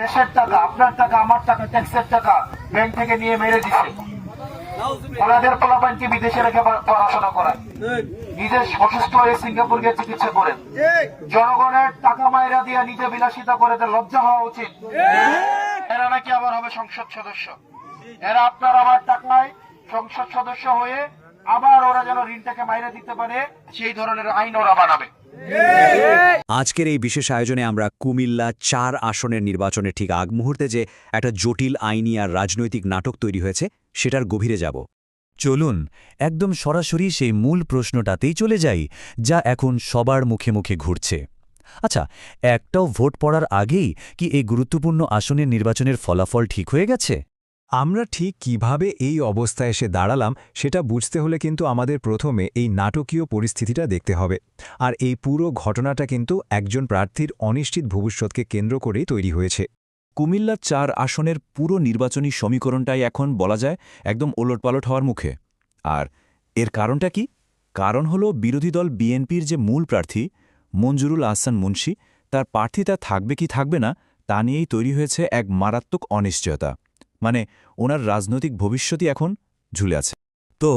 দেশের টাকা, আপনার টাকা, আমার টাকা ট্যাক্সের টাকা ব্যাংক থেকে নিয়ে মেরে দিচ্ছে ওনাদের পোলাপানকে বিদেশে রেখে পড়াশোনা করায় নিজে অসুস্থ হয়ে সিঙ্গাপুর গিয়ে চিকিৎসা করেন। জনগণের টাকা মায়েরা দিয়ে নিজে বিলাসিতা করে লজ্জা হওয়া উচিত। এরা নাকি আবার হবে সংসদ সদস্য? এরা আপনার আমার টাকায় সংসদ সদস্য হয়ে আবার ওরা যেন ঋণটাকে মাইরে দিতে পারে, সেই ধরনের আইন ওরা বানাবে। আজকের এই বিশেষ আয়োজনে আমরা কুমিল্লা চার আসনের নির্বাচনের ঠিক আগ মুহূর্তে যে একটা জটিল আইনি আর রাজনৈতিক নাটক তৈরি হয়েছে, সেটার গভীরে যাব। চলুন, একদম সরাসরি সেই মূল প্রশ্নটাতেই চলে যাই, যা এখন সবার মুখে মুখে ঘুরছে। আচ্ছা একটাও ভোট পড়ার আগেই কি এই গুরুত্বপূর্ণ আসনের নির্বাচনের ফলাফল ঠিক হয়ে গেছে? আমরা ঠিক কীভাবে এই অবস্থায় এসে দাঁড়ালাম সেটা বুঝতে হলে কিন্তু আমাদের প্রথমে এই নাটকীয় পরিস্থিতিটা দেখতে হবে। আর এই পুরো ঘটনাটা কিন্তু একজন প্রার্থীর অনিশ্চিত ভবিষ্যৎকে কেন্দ্র করেই তৈরি হয়েছে। কুমিল্লা চার আসনের পুরো নির্বাচনী সমীকরণটাই এখন বলা যায় একদম ওলটপালট হওয়ার মুখে। আর এর কারণটা কি? কারণ হল বিরোধী দল বিএনপির যে মূল প্রার্থী, মঞ্জুরুল আহসান মুন্সি, তার প্রার্থিতা থাকবে কি থাকবে না, তা নিয়েই তৈরি হয়েছে এক মারাত্মক অনিশ্চয়তা। মানে ওনার রাজনৈতিক ভবিষ্যতই এখন ঝুলে আছে। তো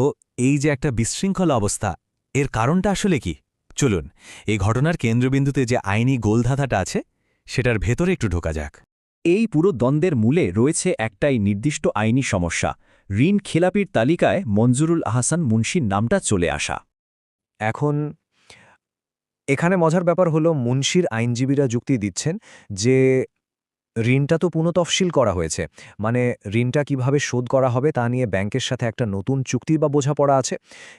এই যে একটা বিশৃঙ্খলা অবস্থা, এর কারণটা আসলে কি? চলুন, এই ঘটনার কেন্দ্রবিন্দুতে যে আইনি গোলধাঁধাটা আছে, সেটার ভেতরে একটু ঢোকা যাক। এই পুরো দ্বন্দ্বের মূলে রয়েছে একটাই নির্দিষ্ট আইনি সমস্যা, ঋণ খেলাপির তালিকায় মঞ্জুরুল আহসান মুন্সির নামটা চলে আসা। এখন এখানে মজার ব্যাপার হলো, মুন্সির আইনজীবীরা যুক্তি দিচ্ছেন যে ঋণটা তো পুনঃতফসিল করা হয়েছে। মানে ঋণটা কীভাবে শোধ করা হবে তা নিয়ে ব্যাংকের সাথে একটা নতুন চুক্তি বা বোঝাপড়া আছে।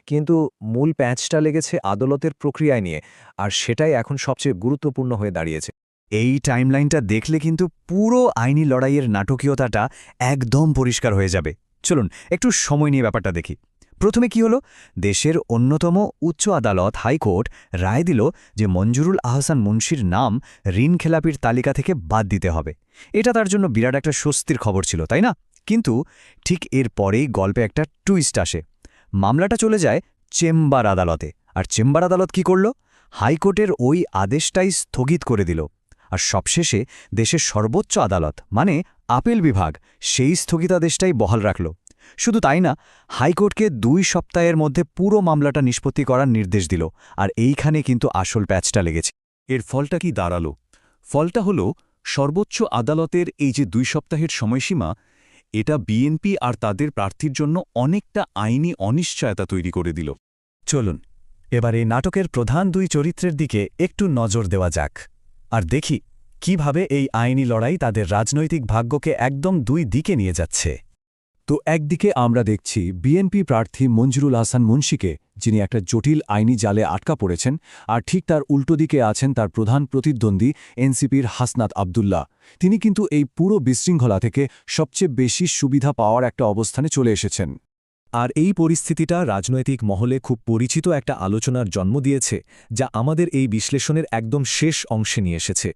কিন্তু মূল প্যাঁচটা লেগেছে আদালতের প্রক্রিয়ায় নিয়ে, আর সেটাই এখন সবচেয়ে গুরুত্বপূর্ণ হয়ে দাঁড়িয়েছে। এই টাইমলাইনটা দেখলে কিন্তু পুরো আইনি লড়াইয়ের নাটকীয়তাটা একদম পরিষ্কার হয়ে যাবে। চলুন, একটু সময় নিয়ে ব্যাপারটা দেখি। প্রথমে কি হলো? দেশের অন্যতম উচ্চ আদালত হাইকোর্ট রায় দিল যে মঞ্জুরুল আহসান মুন্সির নাম ঋণ খেলাপির তালিকা থেকে বাদ দিতে হবে। এটা তার জন্য বিরাট একটা স্বস্তির খবর ছিল, তাই না? কিন্তু ঠিক এর পরেই গল্পে একটা টুইস্ট আসে। মামলাটা চলে যায় চেম্বার আদালতে। আর চেম্বার আদালত কি করল? হাইকোর্টের ওই আদেশটাই স্থগিত করে দিল। আর সবশেষে দেশের সর্বোচ্চ আদালত মানে আপিল বিভাগ, সেই স্থগিতাদেশটাই বহাল রাখল। শুধু তাই না, হাইকোর্টকে দুই সপ্তাহের মধ্যে পুরো মামলাটা নিষ্পত্তি করার নির্দেশ দিল, আর এইখানে কিন্তু আসল প্যাচটা লেগেছে। এর ফলটা কি দাঁড়াল? ফলটা হল, সর্বোচ্চ আদালতের এই যে দুই সপ্তাহের সময়সীমা, এটা বিএনপি আর তাদের প্রার্থীর জন্য অনেকটা আইনি অনিশ্চয়তা তৈরি করে দিল। চলুন, এবার এই নাটকের প্রধান দুই চরিত্রের দিকে একটু নজর দেওয়া যাক, আর দেখি কীভাবে এই আইনি লড়াই তাদের রাজনৈতিক ভাগ্যকে একদম দুই দিকে নিয়ে যাচ্ছে। তো একদিকে আমরা দেখছি বিএনপি প্রার্থী মঞ্জুরুল হাসান মুন্সিকে, যিনি একটা জটিল আইনি জালে আটকা পড়েছেন, আর ঠিক তার উল্টো দিকে আছেন তার প্রধান প্রতিদ্বন্দ্বী এনসিপির হাসনাত আবদুল্লাহ। তিনি কিন্তু এই পুরো বিশৃঙ্খলা থেকে সবচেয়ে বেশি সুবিধা পাওয়ার একটা অবস্থানে চলে এসেছেন। আর এই পরিস্থিতিটা রাজনৈতিক মহলে খুব পরিচিত একটা আলোচনার জন্ম দিয়েছে, যা আমাদের এই বিশ্লেষণের একদম শেষ অংশে নিয়ে এসেছে।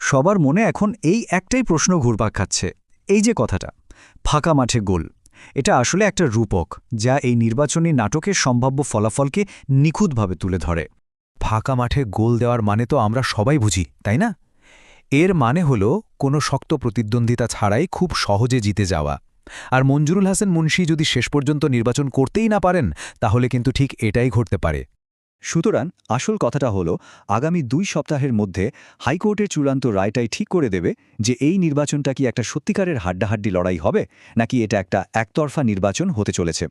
সবার মনে এখন এই একটাই প্রশ্ন ঘুরপাক খাচ্ছে, এই যে কথাটা ফাঁকা মাঠে গোল। এটা আসলে একটা রূপক, যা এই নির্বাচনী নাটকের সম্ভাব্য ফলাফলকে নিখুঁতভাবে তুলে ধরে। ফাঁকা মাঠে গোল দেওয়ার মানে তো আমরা সবাই বুঝি, তাই না? এর মানে হল, কোনো শক্ত প্রতিদ্বন্দ্বিতা ছাড়াই খুব সহজে জিতে যাওয়া। আর মঞ্জুরুল হাসান মুন্সি যদি শেষ পর্যন্ত নির্বাচন করতেই না পারেন, তাহলে কিন্তু ঠিক এটাই ঘটতে পারে। সুতরাং আসল কথাটা হলো, আগামী দুই সপ্তাহের মধ্যে হাইকোর্টের চূড়ান্ত রায়টাই ঠিক করে দেবে যে এই নির্বাচনটা কি একটা সত্যিকারের হাড্ডাহাড্ডি লড়াই হবে, নাকি এটা একটা একতরফা নির্বাচন হতে চলেছে।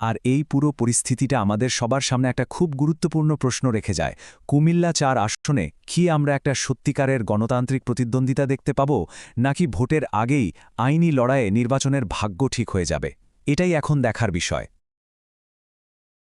আর এই পুরো পরিস্থিতিটা আমাদের সবার সামনে একটা খুব গুরুত্বপূর্ণ প্রশ্ন রেখে যায়। কুমিল্লা চার আসনে কি আমরা একটা সত্যিকারের গণতান্ত্রিক প্রতিদ্বন্দ্বিতা দেখতে পাব, নাকি ভোটের আগেই আইনি লড়াইয়ে নির্বাচনের ভাগ্য ঠিক হয়ে যাবে? এটাই এখন দেখার বিষয়।